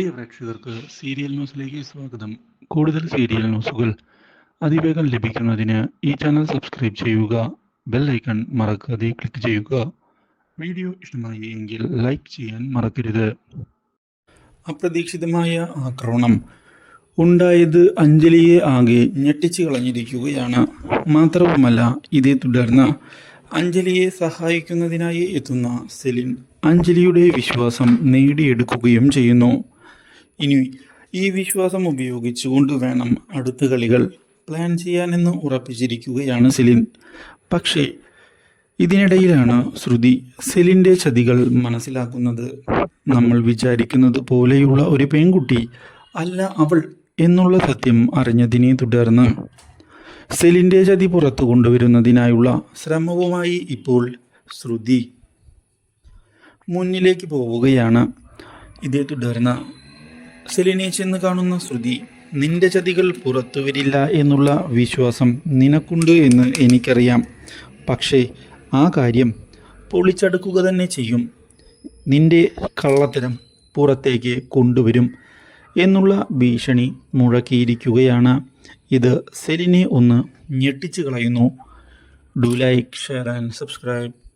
പ്രിയ പ്രേക്ഷകർക്ക് സീരിയൽ ന്യൂസിലേക്ക് സ്വാഗതം. കൂടുതൽ സീരിയൽ ന്യൂസുകൾ അതിവേഗം ലഭിക്കുന്നതിന് ഈ ചാനൽ സബ്സ്ക്രൈബ് ചെയ്യുക ബെൽ ഐക്കൺ മറക്കാതെ ക്ലിക്ക് ചെയ്യുക. വീഡിയോ ഇഷ്ടമായി എങ്കിൽ ലൈക്ക് ചെയ്യാൻ മറക്കരുത്. അപ്രതീക്ഷിതമായ ആക്രമണം ഉണ്ടായത് അഞ്ജലിയെ ആകെ ഞെട്ടിച്ചു കളഞ്ഞിരിക്കുകയാണ്. മാത്രവുമല്ല ഇതേ തുടർന്ന് അഞ്ജലിയെ സഹായിക്കുന്നതിനായി എത്തുന്ന സെലിൻ അഞ്ജലിയുടെ വിശ്വാസം നേടിയെടുക്കുകയും ചെയ്യുന്നു. ഇനി ഈ വിശ്വാസം ഉപയോഗിച്ചുകൊണ്ട് വേണം അടുത്ത കളികൾ പ്ലാൻ ചെയ്യാനെന്ന് ഉറപ്പിച്ചിരിക്കുകയാണ് സെലിൻ. പക്ഷേ ഇതിനിടയിലാണ് ശ്രുതി സെലിന്റെ ചതികൾ മനസ്സിലാക്കുന്നത്. നമ്മൾ വിചാരിക്കുന്നത് പോലെയുള്ള ഒരു പെൺകുട്ടി അല്ല അവൾ എന്നുള്ള സത്യം അറിഞ്ഞതിനെ തുടർന്ന് സെലിന്റെ ചതി പുറത്തു കൊണ്ടുവരുന്നതിനായുള്ള ശ്രമവുമായി ഇപ്പോൾ ശ്രുതി മുന്നിലേക്ക് പോവുകയാണ്. ഇതേ തുടർന്ന് സെലിനെ കാണുന്ന ശ്രുതി നിന്റെ ചതികൾ പുറത്തു വരില്ല എന്നുള്ള വിശ്വാസം നിനക്കുണ്ട് എന്ന് എനിക്കറിയാം. പക്ഷേ ആ കാര്യം പൊളിച്ചടുക്കുക തന്നെ ചെയ്യും. നിന്റെ കള്ളത്തരം പുറത്തേക്ക് കൊണ്ടുവരും എന്നുള്ള ഭീഷണി മുഴക്കിയിരിക്കുകയാണ്. ഇത് സെലിനെ ഒന്ന് ഞെട്ടിച്ചു കളയുന്നു. Do like share and subscribe.